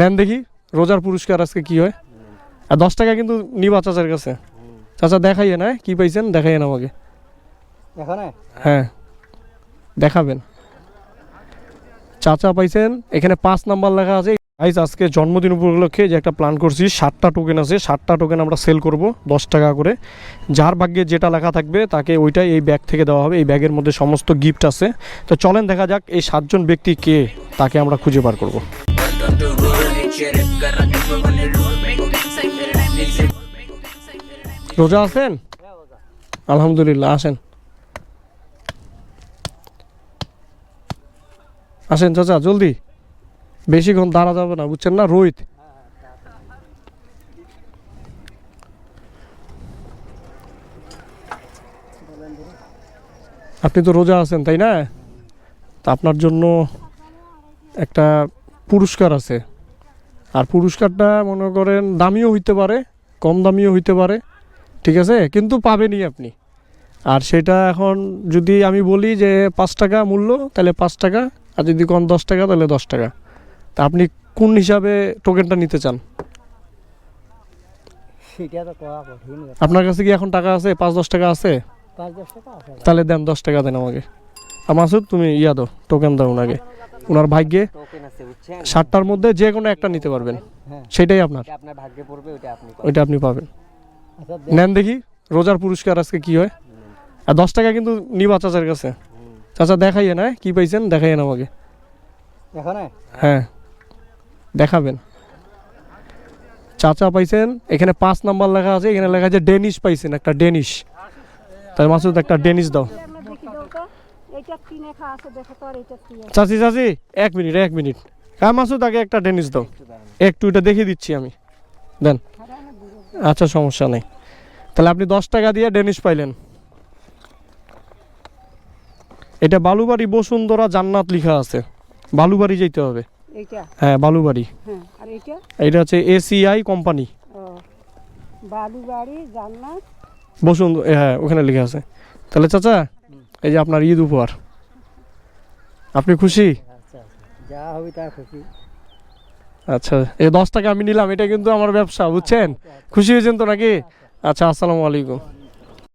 নেন দেখি রোজার পুরস্কার আজকে কি হয়? আর দশ টাকা কিন্তু নিবা চাচার কাছে। চাচা দেখাইয়ে না কি পাইছেন? দেখাইয়েন আমাকে। হ্যাঁ দেখাবেন। চাচা পাইছেন এখানে পাঁচ নাম্বার লেখা আছে। গাইজ আজকে জন্মদিন উপলক্ষে যে একটা প্ল্যান করছি সাতটা টোকেন আছে। সাতটা টোকেন আমরা সেল করব দশ টাকা করে। যার ভাগ্যে যেটা লেখা থাকবে তাকে ওইটাই এই ব্যাগ থেকে দেওয়া হবে। এই ব্যাগের মধ্যে সমস্ত গিফট আছে। তো চলেন দেখা যাক এই সাতজন ব্যক্তি কে তাকে আমরা খুঁজে বার করব। রোজা আছেন? আলহামদুলিল্লাহ আসেন আসেন চাচা, জলদি। বেশিক্ষণ দাঁড়া যাবে না, বুঝছেন না? রোহিত। আপনি তো রোজা আছেন, তাই না? তা আপনার জন্য একটা পুরস্কার আছে। আর পুরস্কারটা মনে করেন দামিও হইতে পারে কম দামিও হইতে পারে ঠিক আছে? কিন্তু পাবেনই আপনি। আর সেটা এখন যদি আমি বলি যে পাঁচ টাকা মূল্য তাহলে পাঁচ টাকা আর যদি কম দশ টাকা তাহলে দশ টাকা। তা আপনি কোন হিসাবে টোকেনটা নিতে চান? আপনার কাছে কি এখন টাকা আছে? পাঁচ দশ টাকা আছে? তাহলে দেন দশ টাকা দেন আমাকে। মাসুদ তুমি ইয়া দাও টোকেন দাও ওনাকে। ওনার ভাগ্যে ষাটটার মধ্যে যে কোনো একটা নিতে পারবেন। হ্যাঁ। সেটাই আপনার। আপনার ভাগ্যে পড়বে ওটা আপনি ওইটা আপনি পাবেন। আচ্ছা নেন দেখি রোজার পুরস্কার আজকে কি হয়? আর দশ টাকা কিন্তু নিবা চাচার কাছে। চাচা দেখাইয়ে না কি পাইছেন? দেখাইয়েন আমাকে হ্যাঁ। দেখাবেন। চাচা পাইছেন এখানে পাঁচ নাম্বার লেখা আছে এখানে লেখা আছে ডেনিশ পাইছেন একটা ডেনিশ। তাই মাসুদ একটা ডেনিশ দাও। এইটা কি লেখা আছে দেখো তো আর এইটা কি আছে। চাচি চাচি এক মিনিট এক মিনিট। হ্যাঁ মাসুদ আগে একটা ডেনিশ দাও। একটু এটা দেখিয়ে দিচ্ছি আমি। দেন। আচ্ছা সমস্যা নেই। তাহলে আপনি দশ টাকা দিয়ে ডেনিশ পাইলেন। এটা বালুবাড়ি বসুন্ধরা জান্নাত লেখা আছে। বালুবাড়ি যেতে হবে। এইটা? হ্যাঁ বালুবাড়ি। হ্যাঁ আর এইটা? এটা হচ্ছে এসিআই কোম্পানি। ও বালুবাড়ি জান্নাত। বসুন্ধ হ্যাঁ ওখানে লেখা আছে। তাহলে চাচা এই যে আপনার ঈদ উপহার। আপনি খুশি? আচ্ছা যা হবে তা খুশি। আচ্ছা এই দশ টাকা আমি নিলাম এটা কিন্তু আমার ব্যবসা বুঝছেন? খুশি হয়েছেন তো নাকি? আচ্ছা আসসালামু আলাইকুম।